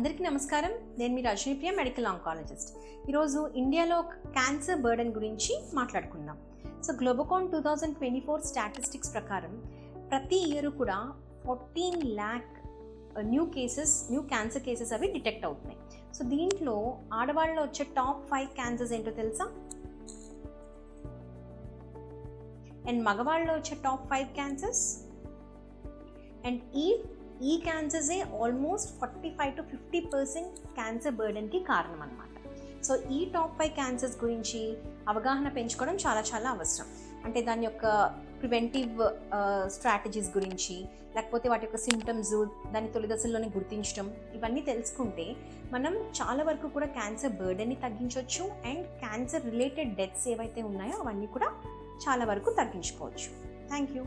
అందరికీ నమస్కారం. నేను మీ రజనీ ప్రియ మెడికల్ ఆంకాలజిస్ట్ ఈరోజు ఇండియాలో క్యాన్సర్ బర్డెన్ గురించి మాట్లాడుకుందాం. So Globocan two thousand twenty four statistics ప్రకారం ప్రతి ఇయర్ కూడా fourteen lakh new cases new cancer cases అవి డిటెక్ట్ అవుతున్నాయి. సో దీంట్లో ఆడవాళ్ళలో వచ్చే టాప్ ఫైవ్ క్యాన్సర్స్ ఏంటో తెలుసా? అండ్ మగవాళ్ళలో వచ్చే టాప్ ఫైవ్ క్యాన్సర్స్ అండ్ ఈ ఈ క్యాన్సర్సే almost forty five to fifty percent cancer బర్డెన్కి కారణం అనమాట సో ఈ టాప్ ఫైవ్ క్యాన్సర్స్ గురించి అవగాహన పెంచుకోవడం చాలా చాలా అవసరం. అంటే దాని యొక్క ప్రివెంటివ్ స్ట్రాటజీస్ గురించి లేకపోతే వాటి యొక్క సిమ్టమ్స్ దాని తొలి దశల్లోనే గుర్తించడం ఇవన్నీ తెలుసుకుంటే మనం చాలా వరకు కూడా క్యాన్సర్ బర్డెన్ని తగ్గించవచ్చు అండ్ క్యాన్సర్ రిలేటెడ్ డెత్స్ ఏవైతే ఉన్నాయో అవన్నీ కూడా చాలా వరకు తగ్గించుకోవచ్చు. Thank you